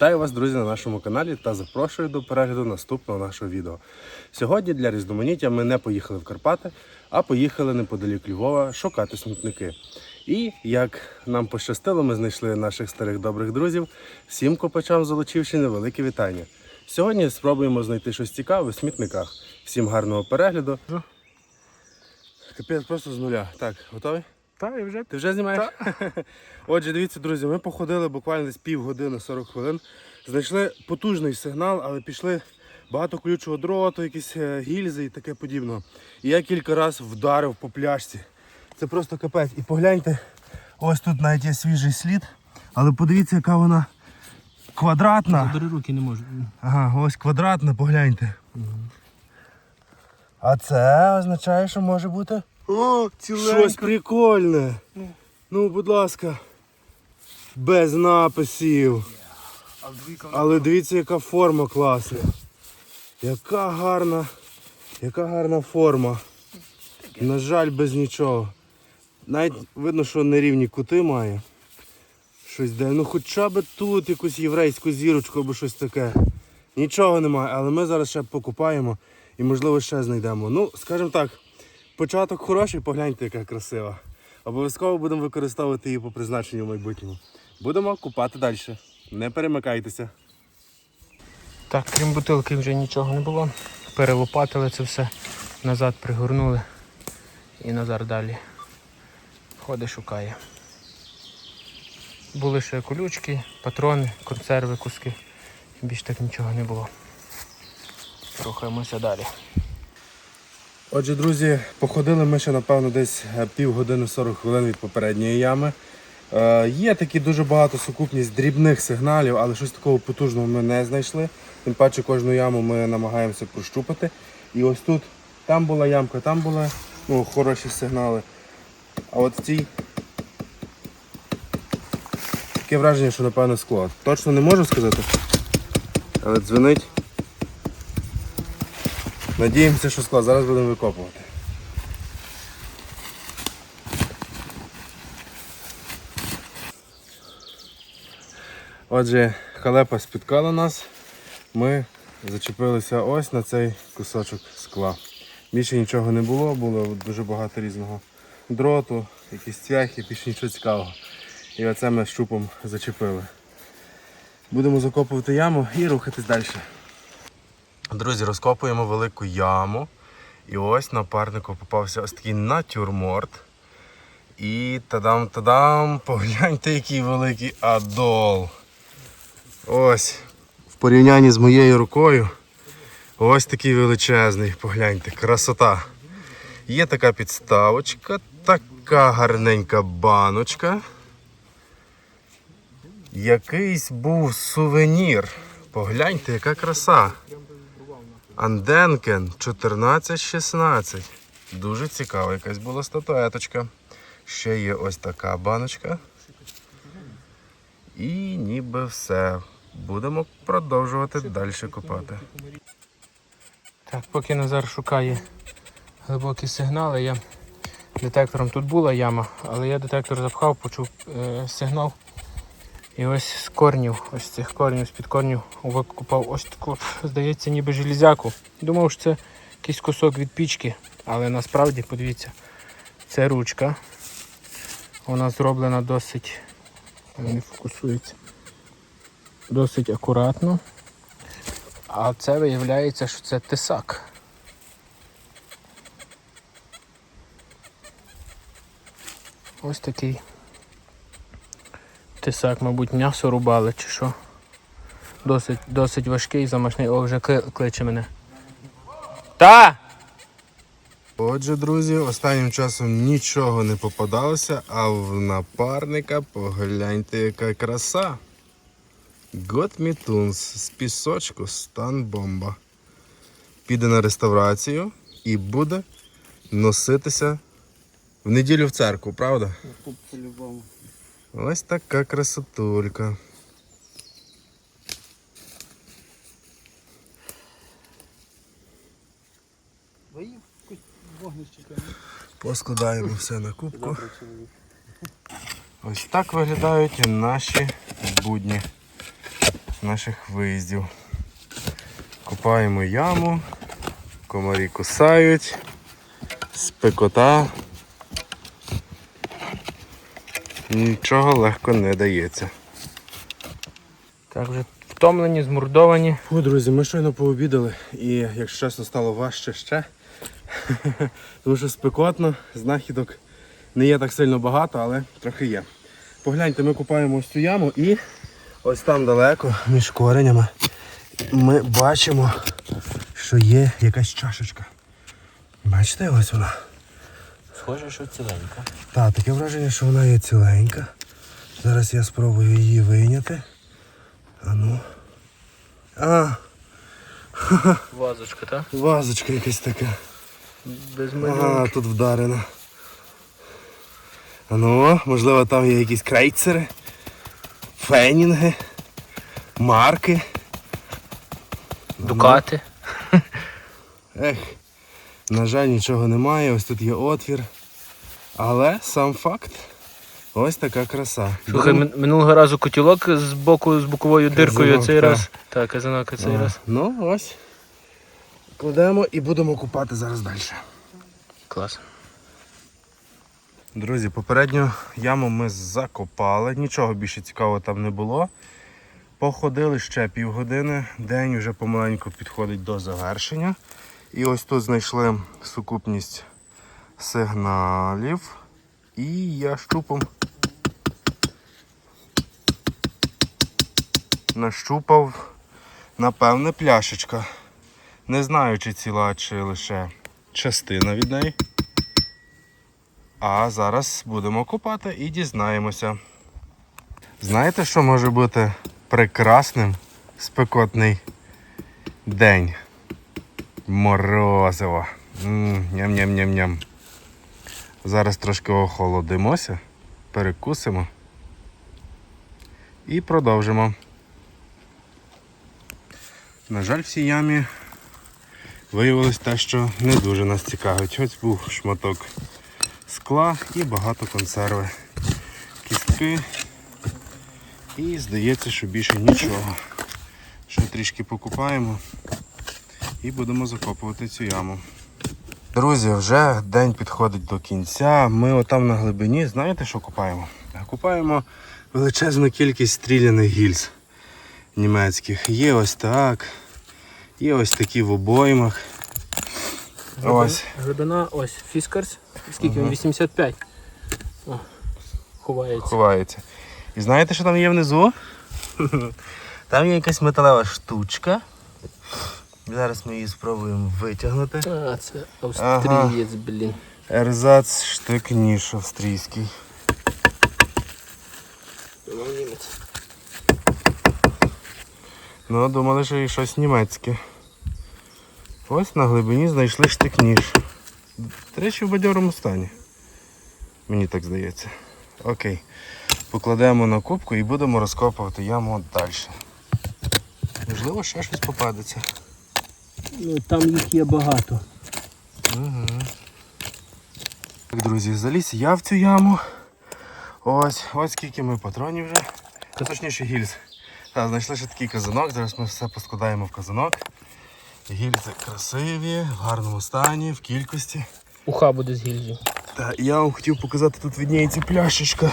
Вітаю вас, друзі, на нашому каналі та запрошую до перегляду наступного нашого відео. Сьогодні для різноманіття ми не поїхали в Карпати, а поїхали неподалік Львова шукати смітники. І як нам пощастило, ми знайшли наших старих добрих друзів. Всім копачам Золочівщини велике вітання. Сьогодні спробуємо знайти щось цікаве в смітниках. Всім гарного перегляду. Капець просто з нуля. Так, готовий? Та, і вже Ти вже знімаєш? Отже, дивіться, друзі, ми походили буквально десь півгодини 40 хвилин. Знайшли потужний сигнал, але пішли багато колючого дроту, якісь е, гільзи і таке подібне. І я кілька разів вдарив по пляшці. Це просто капець. І погляньте, ось тут навіть є свіжий слід, але подивіться, яка вона квадратна. Бери руки не можу. Ага, ось квадратна, погляньте. А це означає, що може бути О, щось прикольне. Ну, будь ласка. Без написів. Але дивіться, яка форма класна. Яка гарна, яка гарна форма. На жаль, без нічого. Навіть видно, що нерівні кути має. Щось де. Ну хоча б тут якусь єврейську зірочку або щось таке. Нічого немає, але ми зараз ще покупаємо і можливо ще знайдемо. Ну, скажімо так, початок хороший, погляньте, яка красива. Обов'язково будемо використовувати її по призначенню в майбутньому. Будемо купати далі. Не перемикайтеся. Так, крім бутилки вже нічого не було. Перелопатили це все, назад пригорнули і Назар далі. Ходить, шукає. Були ще колючки, патрони, консерви, куски. Більш так нічого не було. Рухаємося далі. Отже, друзі, походили ми ще, напевно, десь е, півгодини 40 хвилин від попередньої ями. Е, є такі дуже багато сукупність дрібних сигналів, але щось такого потужного ми не знайшли. Тим паче кожну яму ми намагаємося прощупати. І ось тут, там була ямка, там були ну, хороші сигнали. А от в цій таке враження, що напевно склад. Точно не можу сказати. Але дзвонить. Надіємося, що склад. Зараз будемо викопувати. Отже, халепа спіткала нас. Ми зачепилися ось на цей кусочок скла. Більше нічого не було, було дуже багато різного дроту, якісь цвяхи, більше нічого цікавого. І оце ми щупом зачепили. Будемо закопувати яму і рухатись далі. Друзі, розкопуємо велику яму. І ось на парнику попався ось такий натюрморт. І тадам-тадам, погляньте, який великий адол. Ось. В порівнянні з моєю рукою. Ось такий величезний, погляньте, красота. Є така підставочка, така гарненька баночка. Якийсь був сувенір. Погляньте, яка краса. Анденкен 1416. Дуже цікава якась була статуеточка. Ще є ось така баночка. І ніби все. Будемо продовжувати далі копати. Так, поки Назар шукає глибокі сигнали, я детектором тут була яма, але я детектор запхав, почув е, сигнал. І ось з корнів, ось цих корнів, з-під корнів викупав ось таку, здається, ніби железяку. Думав, що це якийсь кусок від пічки, але насправді, подивіться, це ручка. Вона зроблена досить, не фокусується, досить акуратно. А це виявляється, що це тисак. Ось такий тисак, мабуть, м'ясо рубали чи що. Досить, досить важкий, замашний. О, вже кличе мене. Та! Отже, друзі, останнім часом нічого не попадалося, а в напарника погляньте, яка краса. Готмітунс з пісочку стан бомба. Піде на реставрацію і буде носитися в неділю в церкву, правда? По-любому. Ось така красотулька. Поскладаємо все на кубку. Ось так виглядають наші будні. наших виїздів. Купаємо яму, комарі кусають, спекота. Нічого легко не дається. Так, вже втомлені, змурдовані. О, друзі, ми щойно пообідали і, якщо чесно, стало важче ще. Тому що спекотно, знахідок не є так сильно багато, але трохи є. Погляньте, ми купаємо ось цю яму і ось там далеко, між коренями, ми бачимо, що є якась чашечка. Бачите, ось вона. Схоже, що ціленька. Так, таке враження, що вона є ціленька. Зараз я спробую її вийняти. А ну. А, Вазочка, так? вазочка якась така. Без Ага, тут вдарено. А ну, можливо, там є якісь крейцери, фенінги, марки. Дукати. Ех, на жаль, нічого немає, ось тут є отвір. Але сам факт, ось така краса. Слухай, Будемо- минулого разу котілок з боку з боковою диркою, Казанок, цей так. раз. Так, казанок, цей А, раз. Ну, ось. Кладемо і будемо купати зараз далі. Клас. Друзі, попередню яму ми закопали, нічого більше цікавого там не було. Походили ще півгодини, день вже помаленьку підходить до завершення. І ось тут знайшли сукупність сигналів. І я щупом нащупав, напевне, пляшечка. Не знаю, чи ціла, чи лише частина від неї. А зараз будемо купати і дізнаємося. Знаєте, що може бути прекрасним спекотний день? Морозиво. Ням-ням-ням-ням. Зараз трошки охолодимося, перекусимо і продовжимо. На жаль, в цій ямі виявилось те, що не дуже нас цікавить. Ось був шматок скла і багато консерви. Кістки. І здається, що більше нічого. Ще трішки покупаємо і будемо закопувати цю яму. Друзі, вже день підходить до кінця. Ми отам на глибині, знаєте, що купаємо? Купаємо величезну кількість стріляних гільз німецьких. Є ось так, є ось такі в обоймах. Ось. Глибина, ось, фіскарс. Скільки він? 85. О, ховається. ховається. І знаєте, що там є внизу? Там є якась металева штучка. Зараз ми її спробуємо витягнути. А, це австрієць, блін. Ерзац штик ніж австрійський. Ну, німець. Ну, думали, що і щось німецьке. Ось на глибині знайшли штик ніж. До речі, в бадьорому стані. Мені так здається. Окей. Покладемо на кубку і будемо розкопувати яму далі. Можливо, ще щось попадеться. Ну, там їх є багато. Угу. Так, друзі, заліз я в цю яму. Ось, ось скільки ми патронів вже. Та точніше гільз. Так, знайшли ще такий казанок, зараз ми все поскладаємо в казанок. Гільзи красиві, в гарному стані, в кількості. Уха буде з гільзі. Та я вам хотів показати, тут відніється пляшечка.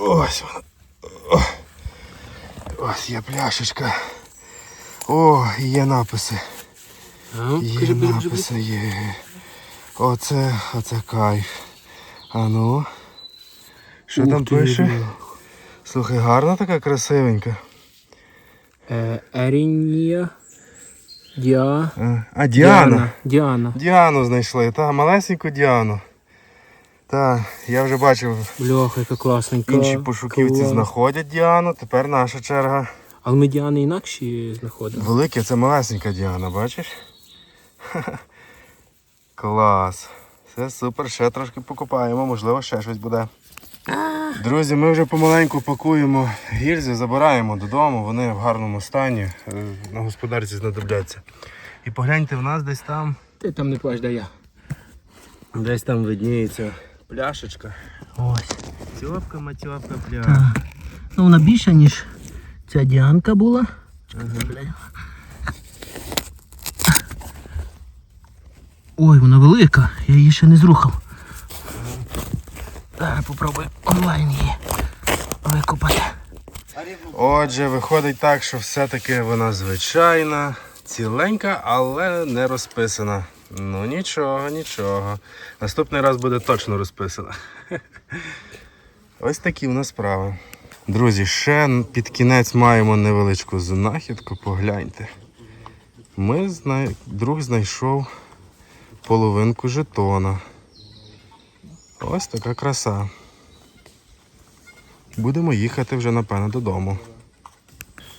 Ось вона. Ось є пляшечка. О, є написи. Є написи, є. Оце, оце кайф. А ну. Що там ти, пише? Слухай, гарна така красивенька. Е, Ерінія. Діа. Е, А, Діана. Діана. Діану знайшли, та малесеньку Діану. Та, я вже бачив, Бляха, яка класненька. інші пошуківці Клас. знаходять Діану, тепер наша черга. Але ми Діани інакші знаходимо. Велике, це малесенька Діана, бачиш? Ха-ха. Клас. Все супер, ще трошки покупаємо, можливо, ще щось буде. Друзі, ми вже помаленьку пакуємо гільзи, забираємо додому, вони в гарному стані, е, на господарці знадобляться. І погляньте, в нас десь там, Ти там не плач, да я. десь там видніється пляшечка. Ось. Тьопка, матьопка, пляшка. Ну вона більша, ніж Ця Діанка була. Ой, вона велика, я її ще не зрухав. Зараз попробую онлайн її викопати. Отже, виходить так, що все-таки вона звичайна, ціленька, але не розписана. Ну нічого, нічого. Наступний раз буде точно розписана. Ось такі в нас справи. Друзі, ще під кінець маємо невеличку знахідку, погляньте. Ми знай... Друг знайшов половинку жетона. Ось така краса. Будемо їхати вже, напевно, додому.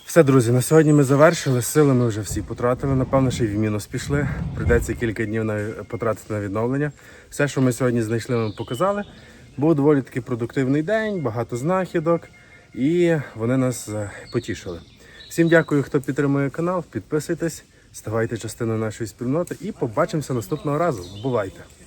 Все, друзі, на сьогодні ми завершили. Сили ми вже всі потратили. Напевно, ще й в мінус пішли. Прийдеться кілька днів на, потратити на відновлення. Все, що ми сьогодні знайшли, ми показали. Був доволі таки продуктивний день, багато знахідок, і вони нас е, потішили. Всім дякую, хто підтримує канал. Підписуйтесь, ставайте частиною нашої спільноти і побачимося наступного разу. Бувайте!